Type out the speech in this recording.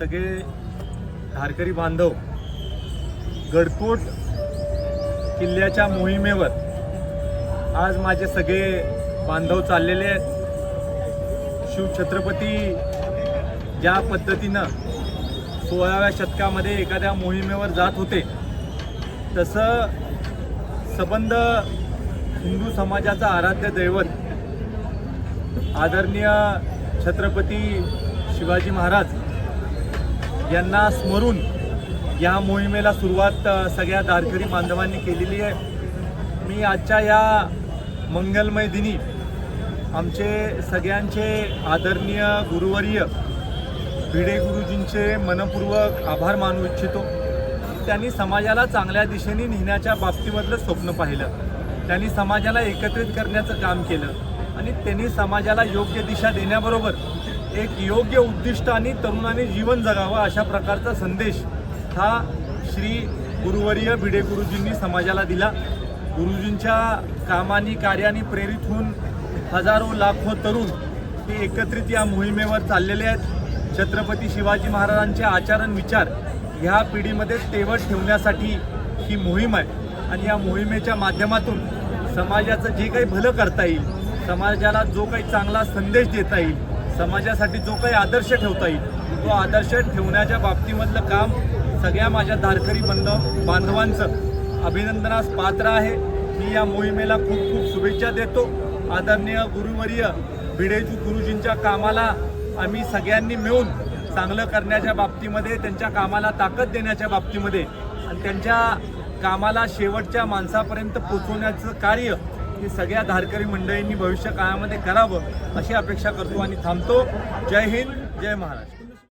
सगळे धारकरी बांधव गडकोट किल्ल्याच्या मोहिमेवर आज माझे सगळे बांधव चाललेले आहेत. शिवछत्रपती ज्या पद्धतीनं सोळाव्या शतकामध्ये एखाद्या मोहिमेवर जात होते तसं सबंध हिंदू समाजाचा आराध्य दैवत आदरणीय छत्रपती शिवाजी महाराज यांना स्मरून या मोहिमेला सुरुवात सगळ्या दारकरी बांधवांनी केलेली आहे. मी आजच्या या मंगलमय दिनी आमचे सगळ्यांचे आदरणीय गुरुवर्य भिडे गुरुजींचे मनपूर्वक आभार मानू इच्छितो. त्यांनी समाजाला चांगल्या दिशेने नेण्याच्या बाबतीमधलं स्वप्न पाहिलं. त्यांनी समाजाला एकत्रित करण्याचं काम केलं. आणि त्यांनी समाजाला योग्य दिशा देण्याबरोबर एक योग्य उद्दिष्ट आणि तरुणाने जीवन जगावं अशा प्रकारचा संदेश हा श्री गुरुवर्य भिडे गुरुजींनी समाजाला दिला. गुरुजींच्या कामानी कार्याने प्रेरित होऊन हजारो लाखो तरुण हे एकत्रित या मोहिमेवर चाललेले आहेत. छत्रपती शिवाजी महाराजांचे आचरण विचार ह्या पिढीमध्ये तेवट ठेवण्यासाठी ही मोहीम आहे. आणि या मोहिमेच्या माध्यमातून समाजाचं जे काही भलं करता येईल समाजाला जो काही चांगला संदेश देता येईल समाजासाठी जो काही आदर्श ठेवता येईल तो आदर्श ठेवण्याच्या बाबतीमधलं काम सगळ्या माझ्या धारकरी बंध बांधवांचं अभिनंदनास पात्र आहे. मी या मोहिमेला खूप खूप शुभेच्छा देतो. आदरणीय गुरुवर्य भिडेजू गुरुजींच्या कामाला आम्ही सगळ्यांनी मिळून चांगलं करण्याच्या बाबतीमध्ये त्यांच्या कामाला ताकद देण्याच्या बाबतीमध्ये आणि त्यांच्या कामाला शेवटच्या माणसापर्यंत पोचवण्याचं कार्य हे सगळ्या धारकरी मंडळींनी भविष्य काळामध्ये करावं अशी अपेक्षा करतो आणि थांबतो. जय हिंद जय महाराष्ट्र.